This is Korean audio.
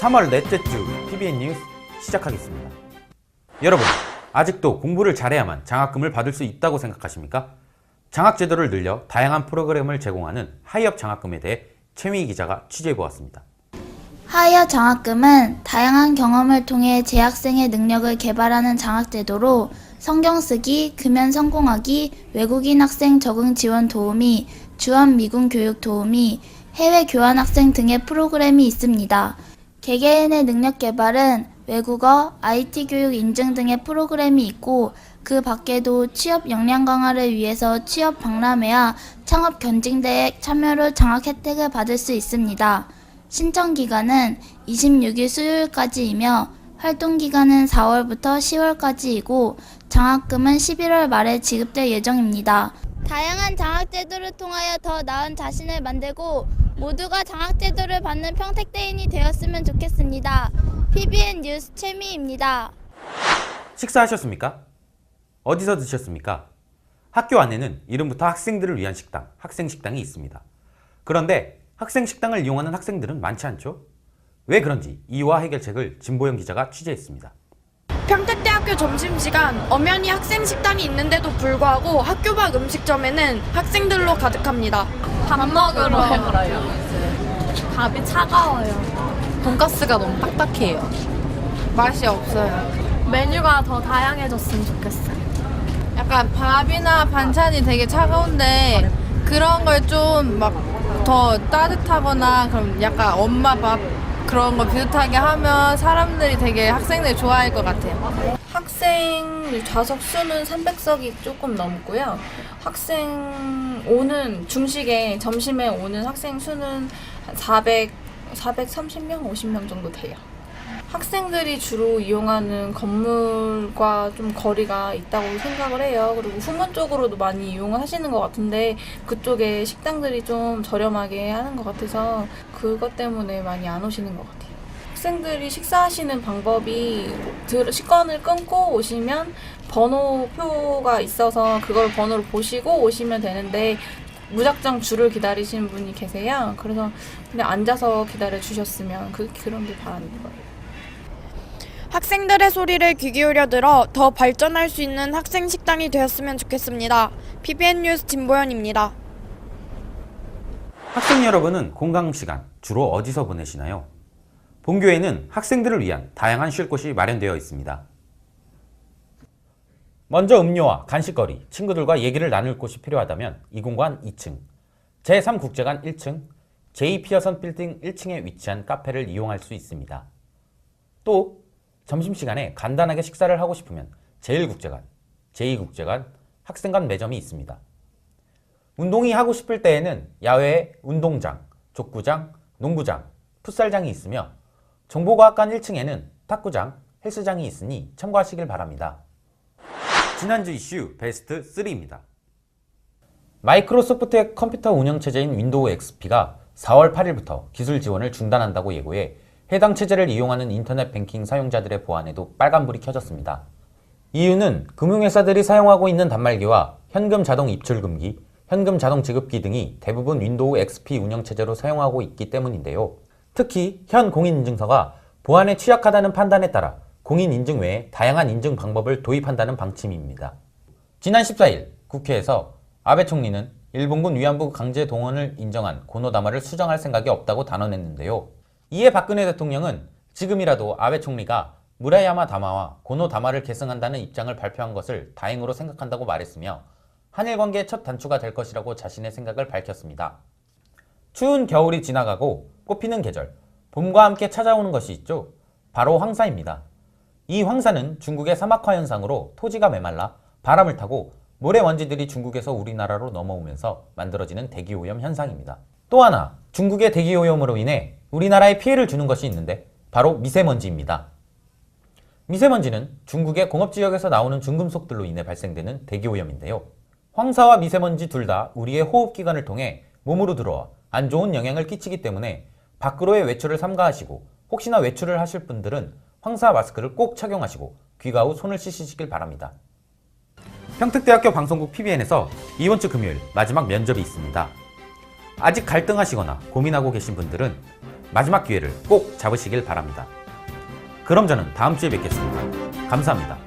3월 넷째 주 PBN 뉴스 시작하겠습니다. 여러분, 아직도 공부를 잘해야만 장학금을 받을 수 있다고 생각하십니까? 장학 제도를 늘려 다양한 프로그램을 제공하는 하이업 장학금에 대해 최미 기자가 취재해 보았습니다. 하이어 장학금은 다양한 경험을 통해 재학생의 능력을 개발하는 장학제도로 성경 쓰기, 금연 성공하기, 외국인 학생 적응 지원 도우미, 주한 미군 교육 도우미, 해외 교환 학생 등의 프로그램이 있습니다. 개개인의 능력 개발은 외국어, IT 교육 인증 등의 프로그램이 있고 그 밖에도 취업 역량 강화를 위해서 취업 박람회와 창업 경쟁대회 참여로 장학 혜택을 받을 수 있습니다. 신청 기간은 26일 수요일까지이며 활동 기간은 4월부터 10월까지이고 장학금은 11월 말에 지급될 예정입니다. 다양한 장학 제도를 통하여 더 나은 자신을 만들고 모두가 장학 제도를 받는 평택대인이 되었으면 좋겠습니다. PBN 뉴스 최미입니다. 식사하셨습니까? 어디서 드셨습니까? 학교 안에는 이름부터 학생들을 위한 식당, 학생 식당이 있습니다. 그런데 학생 식당을 이용하는 학생들은 많지 않죠? 왜 그런지 이유와 해결책을 진보영 기자가 취재했습니다. 평택대학교 점심시간 엄연히 학생 식당이 있는데도 불구하고 학교 밖 음식점에는 학생들로 가득합니다. 밥 먹으러 해버려요. 밥이 차가워요. 돈가스가 너무 딱딱해요. 맛이 없어요. 메뉴가 더 다양해졌으면 좋겠어요. 약간 밥이나 반찬이 되게 차가운데 그런 걸 좀 막 더 따뜻하거나 그럼 약간 엄마 밥 그런 거 비슷하게 하면 사람들이 되게 학생들이 좋아할 것 같아요. 학생 좌석 수는 300석이 조금 넘고요. 학생 오는 중식에 점심에 오는 학생 수는 한 400, 430명, 50명 정도 돼요. 학생들이 주로 이용하는 건물과 좀 거리가 있다고 생각을 해요. 그리고 후문 쪽으로도 많이 이용을 하시는 것 같은데 그쪽에 식당들이 좀 저렴하게 하는 것 같아서 그것 때문에 많이 안 오시는 것 같아요. 학생들이 식사하시는 방법이 들- 식권을 끊고 오시면 번호표가 있어서 그걸 번호를 보시고 오시면 되는데 무작정 줄을 기다리시는 분이 계세요. 그래서 그냥 앉아서 기다려 주셨으면 그 그런 게 바라는 거예요. 학생들의 소리를 귀 기울여 들어 더 발전할 수 있는 학생 식당이 되었으면 좋겠습니다. PBN 뉴스 진보현입니다. 학생 여러분은 공강 시간 주로 어디서 보내시나요? 본교에는 학생들을 위한 다양한 쉴 곳이 마련되어 있습니다. 먼저 음료와 간식거리, 친구들과 얘기를 나눌 곳이 필요하다면 이 공간 2층, 제3국제관 1층, 제2피어선 빌딩 1층에 위치한 카페를 이용할 수 있습니다. 또 점심시간에 간단하게 식사를 하고 싶으면 제1국제관, 제2국제관, 학생관 매점이 있습니다. 운동이 하고 싶을 때에는 야외에 운동장, 족구장, 농구장, 풋살장이 있으며 정보과학관 1층에는 탁구장, 헬스장이 있으니 참고하시길 바랍니다. 지난주 이슈 베스트 3입니다. 마이크로소프트의 컴퓨터 운영 체제인 윈도우 XP가 4월 8일부터 기술 지원을 중단한다고 예고해 해당 체제를 이용하는 인터넷 뱅킹 사용자들의 보안에도 빨간불이 켜졌습니다. 이유는 금융회사들이 사용하고 있는 단말기와 현금 자동 입출 금기, 현금 자동 지급기 등이 대부분 윈도우 XP 운영체제로 사용하고 있기 때문인데요. 특히 현 공인인증서가 보안에 취약하다는 판단에 따라 공인인증 외에 다양한 인증 방법을 도입한다는 방침입니다. 지난 14일 국회에서 아베 총리는 일본군 위안부 강제 동원을 인정한 고노다마를 수정할 생각이 없다고 단언했는데요. 이에 박근혜 대통령은 지금이라도 아베 총리가 무라야마 다마와 고노 다마를 계승한다는 입장을 발표한 것을 다행으로 생각한다고 말했으며 한일 관계의 첫 단추가 될 것이라고 자신의 생각을 밝혔습니다. 추운 겨울이 지나가고 꽃피는 계절, 봄과 함께 찾아오는 것이 있죠. 바로 황사입니다. 이 황사는 중국의 사막화 현상으로 토지가 메말라 바람을 타고 모래 먼지들이 중국에서 우리나라로 넘어오면서 만들어지는 대기오염 현상입니다. 또 하나, 중국의 대기오염으로 인해 우리나라에 피해를 주는 것이 있는데 바로 미세먼지입니다. 미세먼지는 중국의 공업지역에서 나오는 중금속들로 인해 발생되는 대기오염인데요. 황사와 미세먼지 둘 다 우리의 호흡기관을 통해 몸으로 들어와 안 좋은 영향을 끼치기 때문에 밖으로의 외출을 삼가하시고 혹시나 외출을 하실 분들은 황사 마스크를 꼭 착용하시고 귀가 후 손을 씻으시길 바랍니다. 평택대학교 방송국 PBN에서 이번 주 금요일 마지막 면접이 있습니다. 아직 갈등하시거나 고민하고 계신 분들은 마지막 기회를 꼭 잡으시길 바랍니다. 그럼 저는 다음 주에 뵙겠습니다. 감사합니다.